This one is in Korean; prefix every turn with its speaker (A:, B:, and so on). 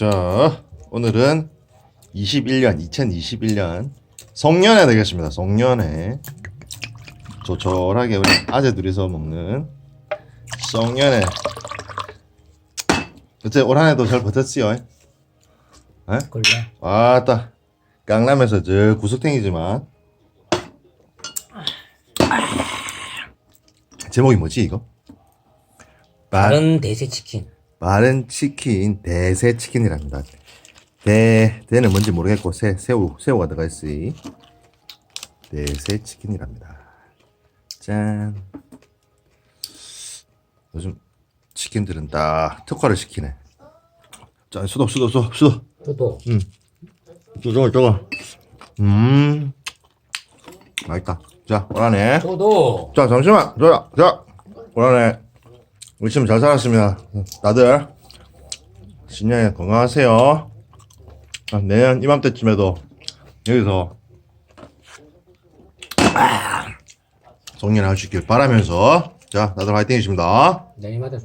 A: 자, 오늘은 21년, 2021년 송년회 되겠습니다. 송년회. 조촐하게 우리 아재 둘이서 먹는 송년회. 어째 올 한해도 잘 버텼지요?
B: 그래.
A: 아따 강남에서 저 구석탱이지만 제목이 뭐지 이거? 마,
B: 다른 대세 치킨.
A: 마른 치킨 대세 치킨이랍니다. 대 대는 뭔지 모르겠고 새 새우 새우가 들어가 있으니 대세 치킨이랍니다. 짠. 요즘 치킨들은 다 특화를 시키네. 짠 수도 수도 수도 수도.
B: 저도
A: 저거 저거 음 맛있다 자 오라네
B: 저도
A: 자 잠시만 자자 자 오라네 우리 지금 잘 살았습니다. 다들. 신년에 건강하세요. 아, 내년 이맘때쯤에도 여기서 송년 할수 있길 바라면서. 자 다들 화이팅이십니다.
B: 내일마다